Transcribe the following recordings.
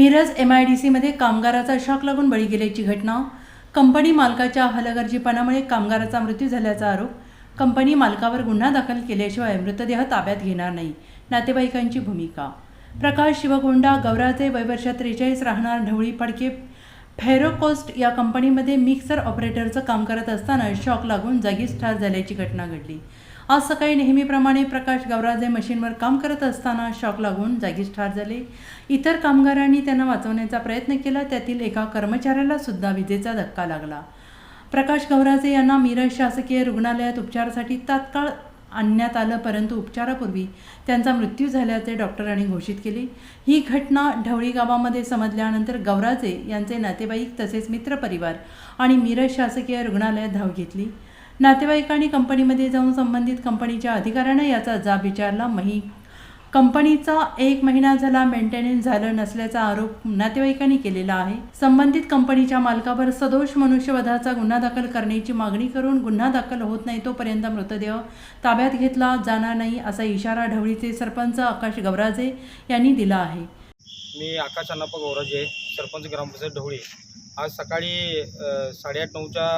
Miraj M I D सीमध्ये कामगाराचा shock लागून बळी गेल्याची घटना. कंपनी मालकाच्या हलगर्जीपणामुळे कामगाराचा मृत्यू झाल्याचा आरोप. कंपनी मालकावर गुन्हा दाखल केल्याशिवाय मृतदेह ताब्यात घेणार नाही. नातेवाईकांची भूमिका. प्रकाश शिवगोंडा गौराचे वयवर्ष त्रेचाळीस राहणार ढवळी फडके फेरोकोस्ट या कंपनीमध्ये मिक्सर ऑपरेटरचं काम करत असताना शॉक लागून जागीच ठार झाल्याची घटना घडली. आज सकाळी नेहमीप्रमाणे प्रकाश गौराजे मशीनवर काम करत असताना शॉक लागून जागीच ठार झाले. इतर कामगारांनी त्यांना वाचवण्याचा प्रयत्न केला त्यातील एका कर्मचाऱ्याला सुद्धा विजेचा धक्का लागला. प्रकाश गौराजे यांना मिरज शासकीय रुग्णालयात उपचारासाठी तात्काळ आणण्यात आलं परंतु उपचारापूर्वी त्यांचा मृत्यू झाल्याचे डॉक्टरांनी घोषित केले. ही घटना ढवळी गावामध्ये समजल्यानंतर गौराजे यांचे नातेवाईक तसेच मित्रपरिवार आणि मिरज शासकीय रुग्णालयात धाव घेतली. नातेवाईकांनी कंपनीमध्ये जाऊन संबंधित कंपनीच्या अधिकाऱ्यांना याचा जाब विचारला मही कंपनीचा एक महिना झाला मेंटेनन्स झालं नसल्याचा आरोप नातेवाईकांनी केलेला आहे. संबंधित कंपनीच्या मालकावर सदोष मनुष्यवधाचा गुन्हा दाखल करण्याची मागणी करून गुन्हा दाखल होत नाही तोपर्यंत मृतदेह ताब्यात घेतला जाणार नाही असा इशारा ढवळीचे सरपंच आकाश गवराजे यांनी दिला आहे. मी आकाश अण्णाप्पा गौराजे सरपंच ग्रामपंचायत ढवळी. आज सकाळी साडेआठ नऊच्या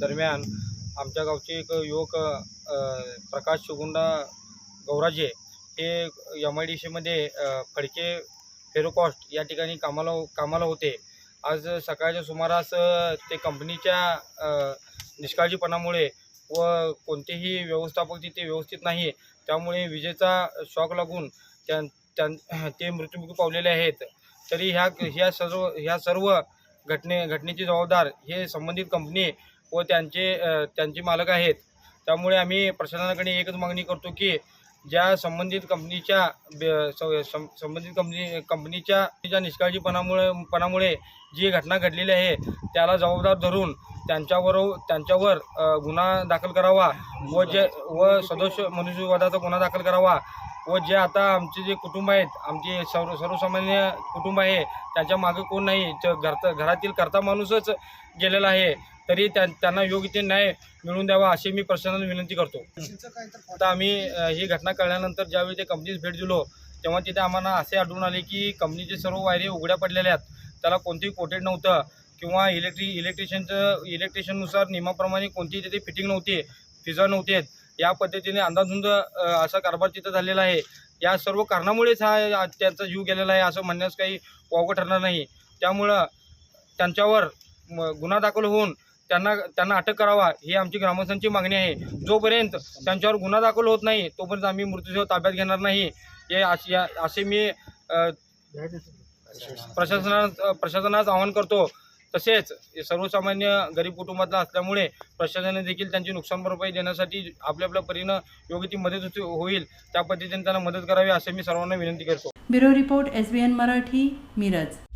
दरम्यान आमच्या गावचे एक युवक प्रकाश शिवगुंडा गौराजे हे एम आय डी सीमध्ये फडके फेरोकॉस्ट या ठिकाणी कामाला कामाला होते. आज सकाळच्या सुमारास ते कंपनीच्या निष्काळजीपणामुळे व कोणतेही व्यवस्थापक तिथे व्यवस्थित नाही त्यामुळे विजेचा शॉक लागून त्या त्यां ते मृत्यूमुखी पावलेले आहेत. तरी ह्या ह्या सर्व ह्या सर्व घटने घटनेची जबाबदार हे संबंधित कंपनी व त्यांचे त्यांचे मालक आहेत. त्यामुळे आम्ही प्रशासनाकडे एकच मागणी करतो की ज्या संबंधित कंपनीच्या स- सं- संबंधित कंपनी कंपनीच्या ज्या निष्काळजीपणामुळे पणामुळे जी घटना घडलेली आहे त्याला जबाबदार धरून त्यांच्यावर त्यांच्यावर गुन्हा दाखल करावा व जे व सदोष मनुष्यवादाचा गुन्हा दाखल करावा व जे आता आमचे जे कुटुंब आहेत आमचे सर्व सर्वसामान्य कुटुंब आहे त्याच्यामागे कोण नाही घरचा घरातील करता माणूसच गेलेला आहे. तरी त्यांना योग्य ते न्याय मिळवून द्यावा अशी मी प्रशासनाला विनंती करतो. आता आम्ही ही घटना कळल्यानंतर ज्यावेळी ते कंपनीस भेट दिलो तेव्हा तिथे आम्हाला असे आढळून आले की कंपनीचे सर्व वायरी उघड्या पडलेल्या आहेत. त्याला कोणतेही कोटेड नव्हतं किंवा इलेक्ट्रि इलेक्ट्रिशियनचं इलेक्ट्रिशियननुसार नियमाप्रमाणे कोणतीही तिथे फिटिंग नव्हती फिजा नव्हती आहेत. या पद्धतीने अंदाधुंद असा कारभार तिथं झालेला आहे. या सर्व कारणामुळेच हा त्यांचा जीव गेलेला आहे असं म्हणण्यास काही वावगं ठरणार नाही. त्यामुळं त्यांच्यावर म, गुन्हा दाखल होऊन त्यांना त्यांना अटक करावा ही आमची ग्रामस्थांची मागणी आहे. जोपर्यंत त्यांच्यावर गुन्हा दाखल होत नाही तोपर्यंत आम्ही मृत्यूदेह ताब्यात घेणार नाही. हे अश- या- असे मी प्रशासना प्रशासनास आवाहन करतो. तसेच सर्वसामान्य गरीब कुटुंबातला असल्यामुळे प्रशासनाने देखील त्यांची नुकसान भरपाई देण्यासाठी आपल्या आपल्या परीनं योग्य ती मदत होईल त्या पद्धतीने त्यांना मदत करावी असे मी सर्वांना विनंती करतो. Bureau report S N Marathi Miraj.